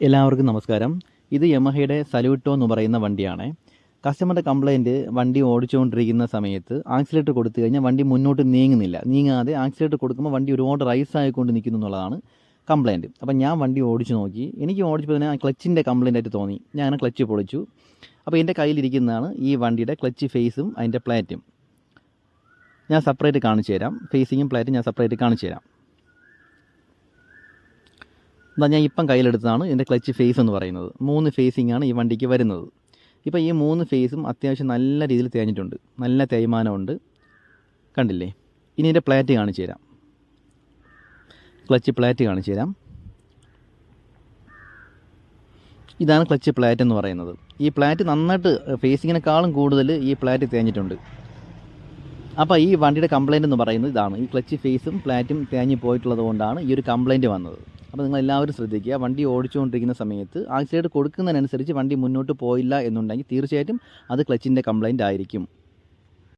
എല്ലാവർക്കും നമസ്കാരം. ഇത് യമഹയുടെ സല്യൂട്ടോ എന്ന് പറയുന്ന വണ്ടിയാണ്. കസ്റ്റമറുടെ കംപ്ലയിന്റ് വണ്ടി ഓടിച്ചുകൊണ്ടിരിക്കുന്ന സമയത്ത് ആക്സിലേറ്റർ കൊടുത്തു കഴിഞ്ഞാൽ വണ്ടി മുന്നോട്ട് നീങ്ങുന്നില്ല. നീങ്ങാതെ ആക്സിലേറ്റർ കൊടുക്കുമ്പോൾ വണ്ടി ഒരുപാട് റൈസ് ആയിക്കൊണ്ട് നിൽക്കുന്നു എന്നുള്ളതാണ് കംപ്ലയിന്റ് അപ്പോൾ ഞാൻ വണ്ടി ഓടിച്ചു നോക്കി. എനിക്ക് ഓടിച്ചപ്പോൾ തന്നെ ക്ലച്ചിന്റെ കംപ്ലൈന്റ് ആയിട്ട് തോന്നി. ഞാൻ അങ്ങനെ ക്ലച്ച് പൊളിച്ചു. അപ്പോൾ എന്റെ കയ്യിലിരിക്കുന്നതാണ് ഈ വണ്ടിയുടെ ക്ലച്ച് ഫേസും അതിന്റെ പ്ലേറ്റും ഞാൻ സെപ്പറേറ്റ് കാണിച്ചു തരാം. ഫേസിങ്ങും പ്ലേറ്റും ഞാൻ സെപ്പറേറ്റ് കാണിച്ചു തരാം. എന്താ ഞാൻ ഇപ്പം കയ്യിലെടുത്തതാണ് ഇതിന്റെ ക്ലച്ച് ഫേസ് എന്ന് പറയുന്നത്. മൂന്ന് ഫേസിംഗ് ആണ് ഈ വണ്ടിക്ക് വരുന്നത്. ഇപ്പോൾ ഈ മൂന്ന് ഫേസും അത്യാവശ്യം നല്ല രീതിയിൽ തേഞ്ഞിട്ടുണ്ട്. നല്ല തേയ്മാനമുണ്ട്. കണ്ടില്ലേ? ഇനി ഇതിന്റെ പ്ലേറ്റ് കാണിച്ചു തരാം. ക്ലച്ച് പ്ലേറ്റ് കാണിച്ചു തരാം. ഇതാണ് ക്ലച്ച് പ്ലേറ്റ് എന്ന് പറയുന്നത്. ഈ പ്ലേറ്റ് നന്നായിട്ട് ഫേസിങ്ങിനേക്കാളും കൂടുതൽ ഈ പ്ലേറ്റ് തേഞ്ഞിട്ടുണ്ട്. അപ്പോൾ ഈ വണ്ടിയുടെ കംപ്ലയിന്റ് എന്ന് പറയുന്നത് ഇതാണ്. ഈ ക്ലച്ച് ഫേസും പ്ലാറ്റും തേഞ്ഞ് പോയിട്ടുള്ളത് കൊണ്ടാണ് ഈ ഒരു കംപ്ലൈന്റ് വന്നത്. അപ്പോൾ നിങ്ങൾ എല്ലാവരും ശ്രദ്ധിക്കുക. വണ്ടി ഓടിച്ചുകൊണ്ടിരിക്കുന്ന സമയത്ത് ആക്സിലേറ്റർ കൊടുക്കുന്നതിനനുസരിച്ച് വണ്ടി മുന്നോട്ട് പോയില്ല എന്നുണ്ടെങ്കിൽ തീർച്ചയായിട്ടും അത് ക്ലച്ചിന്റെ കംപ്ലൈന്റ് ആയിരിക്കും.